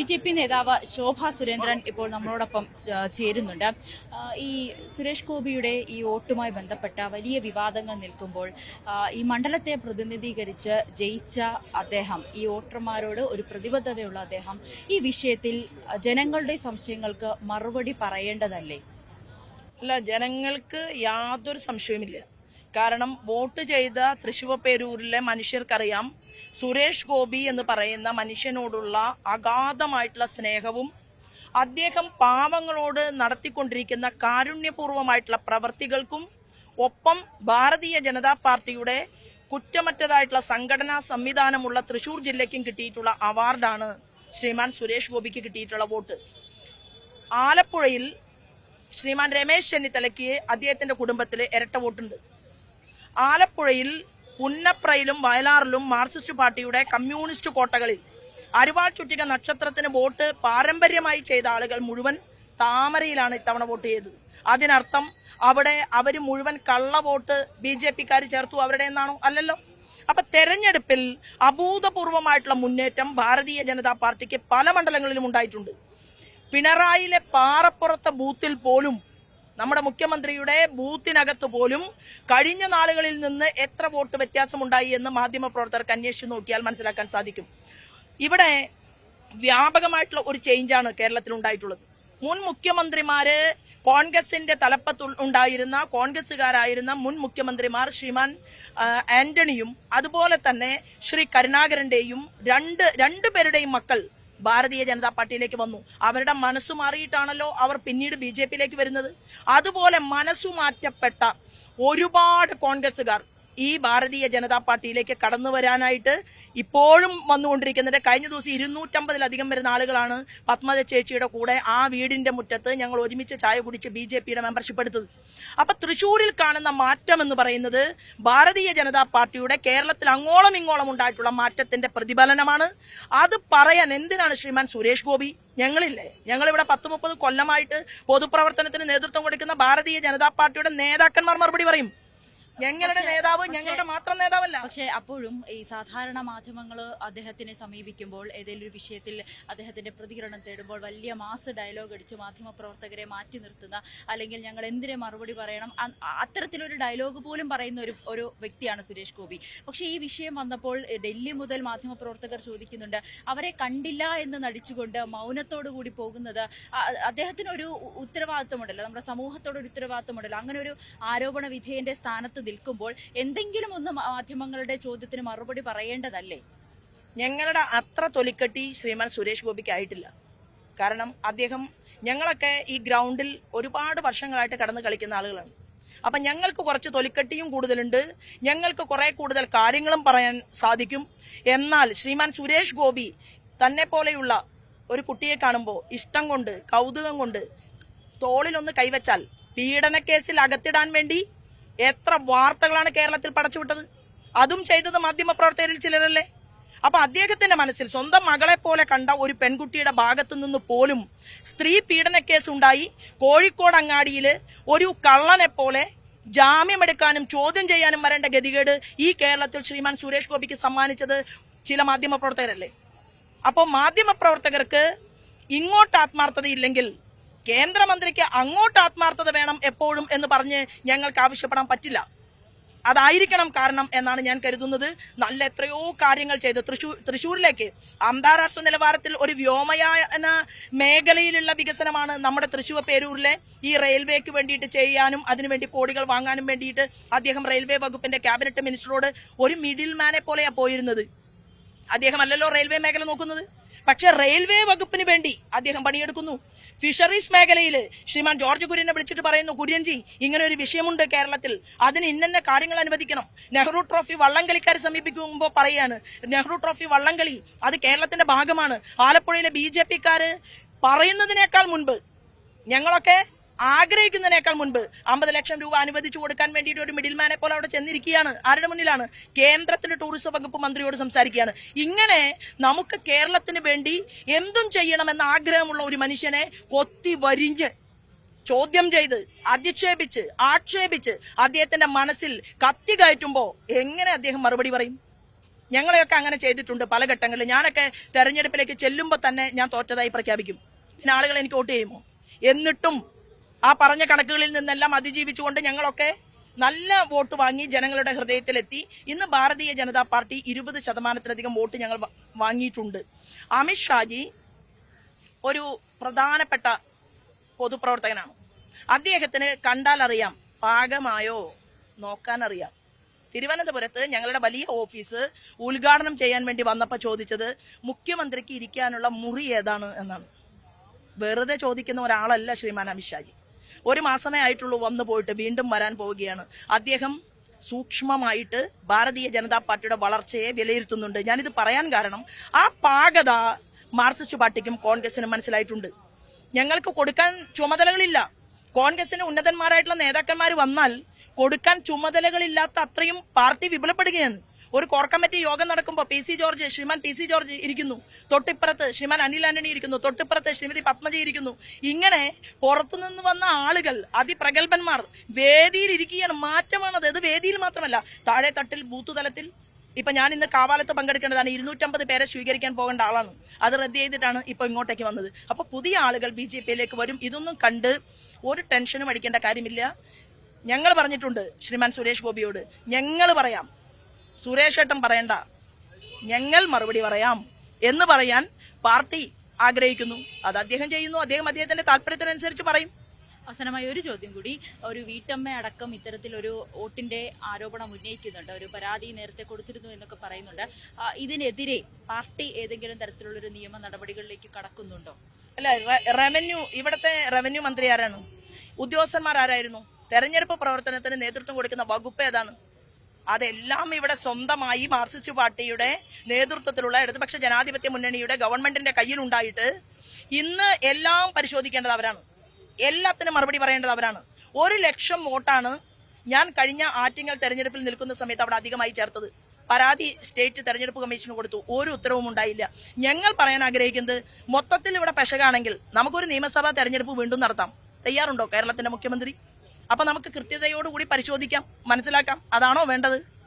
B J P നേതാവ് ശോഭ സുരേന്ദ്രൻ ഇപ്പോൾ നമ്മളോടൊപ്പം ചേരുന്നുണ്ട്. ഈ സുരേഷ് ഗോപിയുടെ ഈ വോട്ടുമായി ബന്ധപ്പെട്ട വലിയ വിവാദങ്ങൾ നിൽക്കുമ്പോൾ ഈ മണ്ഡലത്തെ പ്രതിനിധീകരിച്ച് ജയിച്ച അദ്ദേഹം ഈ വോട്ടർമാരോട് ഒരു പ്രതിബദ്ധതയുള്ള അദ്ദേഹം ഈ വിഷയത്തിൽ ജനങ്ങളുടെ സംശയങ്ങൾക്ക് മറുപടി പറയേണ്ടതല്ലേ? അല്ല ജനങ്ങൾക്ക് യാതൊരു സംശയവുമില്ല. കാരണം വോട്ട് ചെയ്ത തൃശൂർ പേരൂരിലെ മനുഷ്യർക്കറിയാം. സുരേഷ് ഗോപി എന്ന് പറയുന്ന മനുഷ്യനോടുള്ള അഗാധമായിട്ടുള്ള സ്നേഹവും അദ്ദേഹം പാവങ്ങളോട് നടത്തിക്കൊണ്ടിരിക്കുന്ന കാരുണ്യപൂർവമായിട്ടുള്ള പ്രവർത്തികൾക്കും ഒപ്പം ഭാരതീയ ജനതാ പാർട്ടിയുടെ കുറ്റമറ്റതായിട്ടുള്ള സംഘടനാ സംവിധാനമുള്ള തൃശൂർ ജില്ലയ്ക്കും കിട്ടിയിട്ടുള്ള അവാർഡാണ് ശ്രീമാൻ സുരേഷ് ഗോപിക്ക് കിട്ടിയിട്ടുള്ള വോട്ട്. ആലപ്പുഴയിൽ ശ്രീമാൻ രമേശ് ചെന്നിത്തലയ്ക്ക് അദ്ദേഹത്തിന്റെ കുടുംബത്തിൽ ഇരട്ട വോട്ടുണ്ട്. ആലപ്പുഴയിൽ പുന്നപ്രയിലും വയലാറിലും മാർക്സിസ്റ്റ് പാർട്ടിയുടെ കമ്മ്യൂണിസ്റ്റ് കോട്ടകളിൽ അരുവാൾ ചുറ്റിക നക്ഷത്രത്തിന് വോട്ട് പാരമ്പര്യമായി ചെയ്ത ആളുകൾ മുഴുവൻ താമരയിലാണ് ഇത്തവണ വോട്ട് ചെയ്തത്. അതിനർത്ഥം അവിടെ അവർ മുഴുവൻ കള്ള വോട്ട് ബി ജെ പിക്കാർ ചേർത്തു അവരുടെ എന്നാണോ? അല്ലല്ലോ. അപ്പൊ തെരഞ്ഞെടുപ്പിൽ അഭൂതപൂർവമായിട്ടുള്ള മുന്നേറ്റം ഭാരതീയ ജനതാ പാർട്ടിക്ക് പല മണ്ഡലങ്ങളിലും ഉണ്ടായിട്ടുണ്ട്. പിണറായിലെ പാറപ്പുറത്തെ ബൂത്തിൽ പോലും നമ്മുടെ മുഖ്യമന്ത്രിയുടെ ബൂത്തിനകത്ത് പോലും കഴിഞ്ഞ നാളുകളിൽ നിന്ന് എത്ര വോട്ട് വ്യത്യാസമുണ്ടായി എന്ന് മാധ്യമപ്രവർത്തകർക്ക് അന്വേഷിച്ച് നോക്കിയാൽ മനസ്സിലാക്കാൻ സാധിക്കും. ഇവിടെ വ്യാപകമായിട്ടുള്ള ഒരു ചേഞ്ചാണ് കേരളത്തിൽ ഉണ്ടായിട്ടുള്ളത്. മുൻ മുഖ്യമന്ത്രിമാര് കോൺഗ്രസിന്റെ തലപ്പത്ത് ഉണ്ടായിരുന്ന കോൺഗ്രസുകാരായിരുന്ന മുൻ മുഖ്യമന്ത്രിമാർ ശ്രീമാൻ ആന്റണിയും അതുപോലെ തന്നെ ശ്രീ കരുണാകരന്റെയും രണ്ട് രണ്ടുപേരുടെയും മക്കൾ ഭാരതീയ ജനതാ പാർട്ടിയിലേക്ക് വന്നു. അവരുടെ മനസ്സ് മാറിയിട്ടാണല്ലോ അവർ പിന്നീട് ബി ജെ പിയിലേക്ക് വരുന്നത്. അതുപോലെ മനസ്സു മാറ്റപ്പെട്ട ഒരുപാട് കോൺഗ്രസുകാർ ഈ ഭാരതീയ ജനതാ പാർട്ടിയിലേക്ക് കടന്നു വരാനായിട്ട് ഇപ്പോഴും വന്നുകൊണ്ടിരിക്കുന്നുണ്ട് കഴിഞ്ഞ ദിവസം ഇരുന്നൂറ്റമ്പതിലധികം വരുന്ന ആളുകളാണ് പത്മജ ചേച്ചിയുടെ കൂടെ ആ വീടിന്റെ മുറ്റത്ത് ഞങ്ങൾ ഒരുമിച്ച് ചായ കുടിച്ച് ബി ജെ പിയുടെ മെമ്പർഷിപ്പ് എടുത്തത്. അപ്പൊ തൃശൂരിൽ കാണുന്ന മാറ്റം എന്ന് പറയുന്നത് ഭാരതീയ ജനതാ പാർട്ടിയുടെ കേരളത്തിൽ അങ്ങോളം ഇങ്ങോളം ഉണ്ടായിട്ടുള്ള മാറ്റത്തിന്റെ പ്രതിഫലനമാണ്. അത് പറയാൻ എന്തിനാണ് ശ്രീമാൻ സുരേഷ് ഗോപി? ഞങ്ങളില്ലേ? ഞങ്ങളിവിടെ പത്ത് മുപ്പത് കൊല്ലമായിട്ട് പൊതുപ്രവർത്തനത്തിന് നേതൃത്വം കൊടുക്കുന്ന ഭാരതീയ ജനതാ പാർട്ടിയുടെ നേതാക്കന്മാർ മറുപടി പറയും. ഞങ്ങളുടെ നേതാവ് ഞങ്ങളുടെ മാത്രം നേതാവല്ല. പക്ഷേ അപ്പോഴും ഈ സാധാരണ മാധ്യമങ്ങൾ അദ്ദേഹത്തിനെ സമീപിക്കുമ്പോൾ ഏതെങ്കിലും ഒരു വിഷയത്തിൽ അദ്ദേഹത്തിന്റെ പ്രതികരണം തേടുമ്പോൾ വലിയ മാസ് ഡയലോഗ് അടിച്ച് മാധ്യമപ്രവർത്തകരെ മാറ്റി നിർത്തുന്ന അല്ലെങ്കിൽ ഞങ്ങൾ എന്തിനെ മറുപടി പറയണം അത്തരത്തിലൊരു ഡയലോഗ് പോലും പറയുന്ന ഒരു ഒരു വ്യക്തിയാണ് സുരേഷ് ഗോപി. പക്ഷേ ഈ വിഷയം വന്നപ്പോൾ ഡൽഹി മുതൽ മാധ്യമപ്രവർത്തകർ ചോദിക്കുന്നുണ്ട് അവരെ കണ്ടില്ല എന്ന് നടിച്ചുകൊണ്ട് മൗനത്തോടു കൂടി പോകുന്നത് അദ്ദേഹത്തിനൊരു അദ്ദേഹത്തിന് ഒരു ഉത്തരവാദിത്വമുണ്ടല്ലോ നമ്മുടെ സമൂഹത്തോടൊരു ഉത്തരവാദിത്വമുണ്ടല്ലോ അങ്ങനെ ഒരു ആരോപണ വിധേയന്റെ സ്ഥാനത്ത് നിൽക്കുമ്പോൾ എന്തെങ്കിലും ഒന്ന് മാധ്യമങ്ങളുടെ ചോദ്യത്തിന് മറുപടി പറയേണ്ടതല്ലേ? ഞങ്ങളുടെ അത്ര തൊലിക്കെട്ടി ശ്രീമാൻ സുരേഷ് ഗോപിക്ക് ആയിട്ടില്ല. കാരണം അദ്ദേഹം ഞങ്ങളൊക്കെ ഈ ഗ്രൗണ്ടിൽ ഒരുപാട് വർഷങ്ങളായിട്ട് കടന്ന് കളിക്കുന്ന ആളുകളാണ്. അപ്പൊ ഞങ്ങൾക്ക് കുറച്ച് തൊലിക്കെട്ടിയും കൂടുതലുണ്ട്. ഞങ്ങൾക്ക് കുറെ കൂടുതൽ കാര്യങ്ങളും പറയാൻ സാധിക്കും. എന്നാൽ ശ്രീമാൻ സുരേഷ് ഗോപി തന്നെ പോലെയുള്ള ഒരു കുട്ടിയെ കാണുമ്പോൾ ഇഷ്ടം കൊണ്ട് കൗതുകം കൊണ്ട് തോളിലൊന്ന് കൈവച്ചാൽ പീഡനക്കേസിൽ അകത്തിടാൻ വേണ്ടി എത്ര വാർത്തകളാണ് കേരളത്തിൽ പടച്ചുവിട്ടത്? അതും ചെയ്തത് മാധ്യമപ്രവർത്തകരിൽ ചിലരല്ലേ? അപ്പൊ അദ്ദേഹത്തിന്റെ മനസ്സിൽ സ്വന്തം മകളെ പോലെ കണ്ട ഒരു പെൺകുട്ടിയുടെ ഭാഗത്തു നിന്ന് പോലും സ്ത്രീ പീഡന കേസ് ഉണ്ടായി കോഴിക്കോട് അങ്ങാടിയിൽ ഒരു കള്ളനെ പോലെ ജാമ്യമെടുക്കാനും ചോദ്യം ചെയ്യാനും വരേണ്ട ഗതികേട് ഈ കേരളത്തിൽ ശ്രീമാൻ സുരേഷ് ഗോപിക്ക് സമ്മാനിച്ചത് ചില മാധ്യമപ്രവർത്തകരല്ലേ? അപ്പോൾ മാധ്യമപ്രവർത്തകർക്ക് ഇങ്ങോട്ട് ആത്മാർത്ഥതയില്ലെങ്കിൽ കേന്ദ്രമന്ത്രിക്ക് അങ്ങോട്ട് ആത്മാർത്ഥത വേണം എപ്പോഴും എന്ന് പറഞ്ഞ് ഞങ്ങൾക്ക് ആവശ്യപ്പെടാൻ പറ്റില്ല. അതായിരിക്കണം കാരണം എന്നാണ് ഞാൻ കരുതുന്നത്. നല്ല എത്രയോ കാര്യങ്ങൾ ചെയ്ത്. തൃശൂർ തൃശ്ശൂരിലേക്ക് അന്താരാഷ്ട്ര നിലവാരത്തിൽ ഒരു വ്യോമയാന മേഖലയിലുള്ള വികസനമാണ് നമ്മുടെ തൃശ്ശൂർ പേരൂരിലെ ഈ റെയിൽവേക്ക് വേണ്ടിയിട്ട് ചെയ്യാനും അതിനുവേണ്ടി കോടികൾ വാങ്ങാനും വേണ്ടിയിട്ട് അദ്ദേഹം റെയിൽവേ വകുപ്പിന്റെ ക്യാബിനറ്റ് മിനിസ്റ്ററോട് ഒരു മിഡിൽ മാനെ പോലെയാണ് പോയിരുന്നത്. അദ്ദേഹം അല്ലല്ലോ റെയിൽവേ മേഖല നോക്കുന്നത്? പക്ഷെ റെയിൽവേ വകുപ്പിന് വേണ്ടി അദ്ദേഹം പണിയെടുക്കുന്നു. ഫിഷറീസ് മേഖലയിൽ ശ്രീമാൻ ജോർജ് കുര്യനെ വിളിച്ചിട്ട് പറയുന്നു കുര്യൻജി ഇങ്ങനെ ഒരു വിഷയമുണ്ട് കേരളത്തിൽ. അതിന് ഇന്ന കാര്യങ്ങൾ അനുവദിക്കണം. നെഹ്റു ട്രോഫി വള്ളംകളിക്കാരെ സമീപിക്കുമ്പോൾ പറയാണ് നെഹ്റു ട്രോഫി വള്ളംകളി അത് കേരളത്തിന്റെ ഭാഗമാണ്. ആലപ്പുഴയിലെ ബി ജെ പിക്കാര് പറയുന്നതിനേക്കാൾ മുൻപ് ഞങ്ങളൊക്കെ ആഗ്രഹിക്കുന്നതിനേക്കാൾ മുൻപ് അമ്പത് ലക്ഷം രൂപ അനുവദിച്ചു കൊടുക്കാൻ വേണ്ടിയിട്ട് ഒരു മിഡിൽ മാനെ പോലെ അവിടെ ചെന്നിരിക്കുകയാണ്. ആരുടെ മുന്നിലാണ്? കേന്ദ്രത്തിന്റെ ടൂറിസം വകുപ്പ് മന്ത്രിയോട് സംസാരിക്കുകയാണ്. ഇങ്ങനെ നമുക്ക് കേരളത്തിന് വേണ്ടി എന്തും ചെയ്യണമെന്ന ആഗ്രഹമുള്ള ഒരു മനുഷ്യനെ കൊത്തി വരിഞ്ഞ് ചോദ്യം ചെയ്ത് അധിക്ഷേപിച്ച് ആക്ഷേപിച്ച് അദ്ദേഹത്തിന്റെ മനസ്സിൽ കത്തി കയറ്റുമ്പോൾ എങ്ങനെ അദ്ദേഹം മറുപടി പറയും? ഞങ്ങളെയൊക്കെ അങ്ങനെ ചെയ്തിട്ടുണ്ട് പല ഘട്ടങ്ങളിൽ. ഞാനൊക്കെ തെരഞ്ഞെടുപ്പിലേക്ക് ചെല്ലുമ്പോൾ തന്നെ ഞാൻ തോറ്റതായി പ്രഖ്യാപിക്കും. പിന്നെ ആളുകൾ എനിക്ക് വോട്ട് ചെയ്യുമോ? എന്നിട്ടും ആ പറഞ്ഞ കണക്കുകളിൽ നിന്നെല്ലാം അതിജീവിച്ചുകൊണ്ട് ഞങ്ങളൊക്കെ നല്ല വോട്ട് വാങ്ങി ജനങ്ങളുടെ ഹൃദയത്തിലെത്തി. ഇന്ന് ഭാരതീയ ജനതാ പാർട്ടി ഇരുപത് ശതമാനത്തിലധികം വോട്ട് ഞങ്ങൾ വാങ്ങിയിട്ടുണ്ട്. അമിത് ഷാജി ഒരു പ്രധാനപ്പെട്ട പൊതുപ്രവർത്തകനാണ്. അദ്ദേഹത്തിന് കണ്ടാൽ അറിയാം പാകമായോ നോക്കാൻ അറിയാം തിരുവനന്തപുരത്ത് ഞങ്ങളുടെ വലിയ ഓഫീസ് ഉദ്ഘാടനം ചെയ്യാൻ വേണ്ടി വന്നപ്പോൾ ചോദിച്ചത് മുഖ്യമന്ത്രിക്ക് ഇരിക്കാനുള്ള മുറി ഏതാണ്? എന്നാണ്. വെറുതെ ചോദിക്കുന്ന ഒരാളല്ല ശ്രീമാൻ അമിത്ഷാജി ഒരു മാസമേ ആയിട്ടുള്ളൂ വന്നു പോയിട്ട് വീണ്ടും വരാൻ പോവുകയാണ്. അദ്ദേഹം സൂക്ഷ്മമായിട്ട് ഭാരതീയ ജനതാ പാർട്ടിയുടെ വളർച്ചയെ വിലയിരുത്തുന്നുണ്ട്. ഞാനിത് പറയാൻ കാരണം ആ പാകത മാർക്സിസ്റ്റ് പാർട്ടിക്കും കോൺഗ്രസിനും മനസ്സിലായിട്ടുണ്ട്. ഞങ്ങൾക്ക് കൊടുക്കാൻ ചുമതലകളില്ല. കോൺഗ്രസിന് ഉന്നതന്മാരായിട്ടുള്ള നേതാക്കന്മാർ വന്നാൽ കൊടുക്കാൻ ചുമതലകളില്ലാത്ത അത്രയും പാർട്ടി വിപുലപ്പെടുകയാണ്. ഒരു കോർ കമ്മിറ്റി യോഗം നടക്കുമ്പോൾ P C George Sreeman P C George ഇരിക്കുന്നു. തൊട്ടിപ്പുറത്ത് ശ്രീമാൻ അനിൽ ആന്റണി ഇരിക്കുന്നു. തൊട്ടിപ്പുറത്ത് ശ്രീമതി പത്മജി ഇരിക്കുന്നു. ഇങ്ങനെ പുറത്തുനിന്ന് വന്ന ആളുകൾ അതിപ്രഗത്ഭന്മാർ വേദിയിൽ ഇരിക്കുകയാണ് മാറ്റമാണത് ഇത് വേദിയിൽ മാത്രമല്ല. താഴെ തട്ടിൽ ബൂത്ത് തലത്തിൽ ഇപ്പൊ ഞാൻ ഇന്ന് കാവാലത്ത് പങ്കെടുക്കേണ്ടതാണ്. ഇരുന്നൂറ്റമ്പത് പേരെ സ്വീകരിക്കാൻ പോകേണ്ട ആളാണ്. അത് റദ്ദ് ചെയ്തിട്ടാണ് ഇപ്പൊ ഇങ്ങോട്ടേക്ക് വന്നത്. അപ്പൊ പുതിയ ആളുകൾ ബി ജെ പിയിലേക്ക് വരും. ഇതൊന്നും കണ്ട് ഒരു ടെൻഷനും അടിക്കേണ്ട കാര്യമില്ല. ഞങ്ങൾ പറഞ്ഞിട്ടുണ്ട് ശ്രീമാൻ സുരേഷ് ഗോപിയോട്. ഞങ്ങൾ പറയാം. സുരേഷ് ഏട്ടൻ പറയണ്ട. ഞങ്ങൾ മറുപടി പറയാം എന്ന് പറയാൻ പാർട്ടി ആഗ്രഹിക്കുന്നു. അത് അദ്ദേഹം ചെയ്യുന്നു. അദ്ദേഹം അദ്ദേഹത്തിന്റെ താല്പര്യത്തിനനുസരിച്ച് പറയും. അവസാനമായി ഒരു ചോദ്യം കൂടി. ഒരു വീട്ടമ്മ അടക്കം ഇത്തരത്തിലൊരു വോട്ടിന്റെ ആരോപണം ഉന്നയിക്കുന്നുണ്ട്. ഒരു പരാതി നേരത്തെ കൊടുത്തിരുന്നു എന്നൊക്കെ പറയുന്നുണ്ട്. ഇതിനെതിരെ പാർട്ടി ഏതെങ്കിലും തരത്തിലുള്ള ഒരു നിയമ നടപടികളിലേക്ക് കടക്കുന്നുണ്ടോ? അല്ല റവന്യൂ ഇവിടുത്തെ റവന്യൂ മന്ത്രി ആരാണ്? ഉദ്യോഗസ്ഥന്മാർ ആരായിരുന്നു തെരഞ്ഞെടുപ്പ് പ്രവർത്തനത്തിന് നേതൃത്വം കൊടുക്കുന്ന വകുപ്പ് ഏതാണ്? അതെല്ലാം ഇവിടെ സ്വന്തമായി മാർക്സിസ്റ്റ് പാർട്ടിയുടെ നേതൃത്വത്തിലുള്ള ഇടതുപക്ഷ ജനാധിപത്യ മുന്നണിയുടെ ഗവൺമെന്റിന്റെ കയ്യിലുണ്ടായിട്ട് ഇന്ന് എല്ലാം പരിശോധിക്കേണ്ടത് അവരാണ്. എല്ലാത്തിനും മറുപടി പറയേണ്ടത് അവരാണ്. ഒരു ലക്ഷം വോട്ടാണ് ഞാൻ കഴിഞ്ഞ ആറ്റിങ്ങൽ തെരഞ്ഞെടുപ്പിൽ നിൽക്കുന്ന സമയത്ത് അവിടെ അധികമായി ചേർത്തത്. പരാതി സ്റ്റേറ്റ് തെരഞ്ഞെടുപ്പ് കമ്മീഷന് കൊടുത്തു. ഒരു ഉത്തരവും ഉണ്ടായില്ല. ഞങ്ങൾ പറയാൻ ആഗ്രഹിക്കുന്നത് മൊത്തത്തിൽ ഇവിടെ പെശകാണെങ്കിൽ നമുക്കൊരു നിയമസഭാ തെരഞ്ഞെടുപ്പ് വീണ്ടും നടത്താം. തയ്യാറുണ്ടോ കേരളത്തിന്റെ മുഖ്യമന്ത്രി? അപ്പൊ നമുക്ക് കൃത്യതയോടുകൂടി പരിശോധിക്കാം മനസ്സിലാക്കാം. അതാണോ വേണ്ടത്?